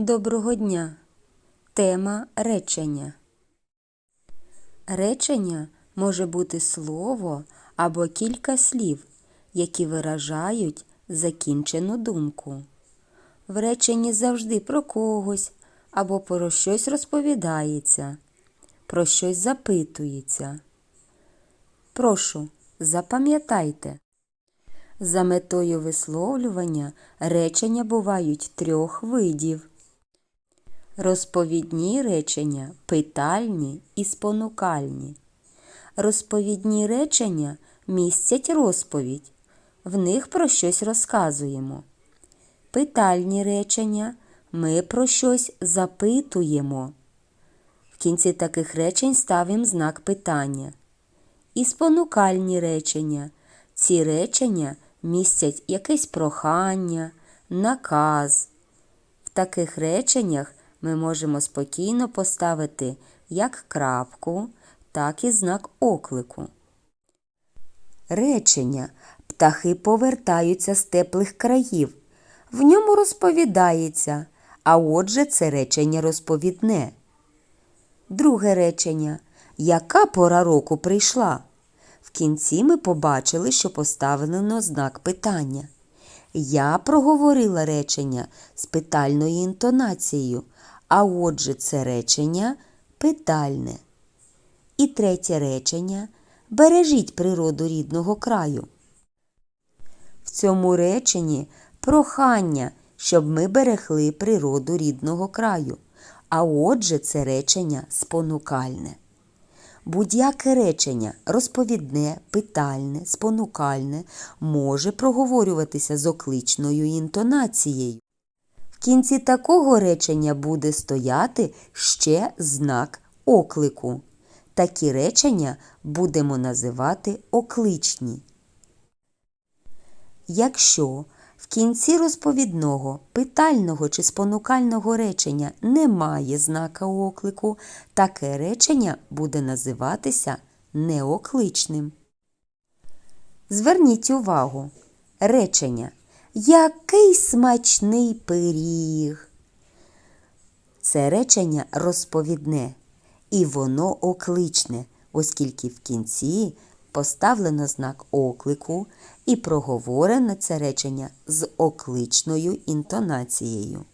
Доброго дня! Тема речення. Речення може бути слово або кілька слів, які виражають закінчену думку. В реченні завжди про когось або про щось розповідається, про щось запитується. Прошу, запам'ятайте. За метою висловлювання речення бувають трьох видів. Розповідні речення питальні і спонукальні. Розповідні речення містять розповідь, в них про щось розказуємо. Питальні речення ми про щось запитуємо. В кінці таких речень ставимо знак питання. І спонукальні речення. Ці речення містять якесь прохання, наказ. В таких реченнях ми можемо спокійно поставити як крапку, так і знак оклику. Речення птахи повертаються з теплих країв. В ньому розповідається, а отже, це речення розповідне. Друге речення. Яка пора року прийшла? В кінці ми побачили, що поставлено знак питання. Я проговорила речення з питальною інтонацією, а отже, це речення питальне. І третє речення бережіть природу рідного краю. В цьому реченні прохання, щоб ми берегли природу рідного краю. А отже, це речення спонукальне. Будь-яке речення розповідне, питальне, спонукальне може проговорюватися з окличною інтонацією. В кінці такого речення буде стояти ще знак оклику. Такі речення будемо називати окличні. Якщо в кінці розповідного, питального чи спонукального речення немає знака оклику, таке речення буде називатися неокличним. Зверніть увагу. Речення Який смачний пиріг. Це речення розповідне, і воно окличне, оскільки в кінці поставлено знак оклику і проговорено це речення з окличною інтонацією.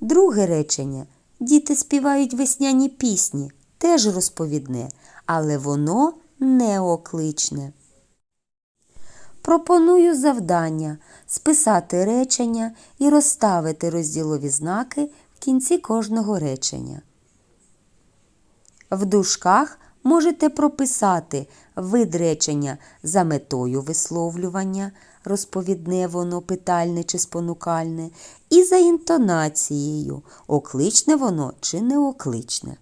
Друге речення Діти співають весняні пісні, теж розповідне, але воно не окличне. Пропоную завдання списати речення і розставити розділові знаки в кінці кожного речення. В дужках можете прописати вид речення за метою висловлювання, розповідне воно питальне чи спонукальне, і за інтонацією, окличне воно чи неокличне.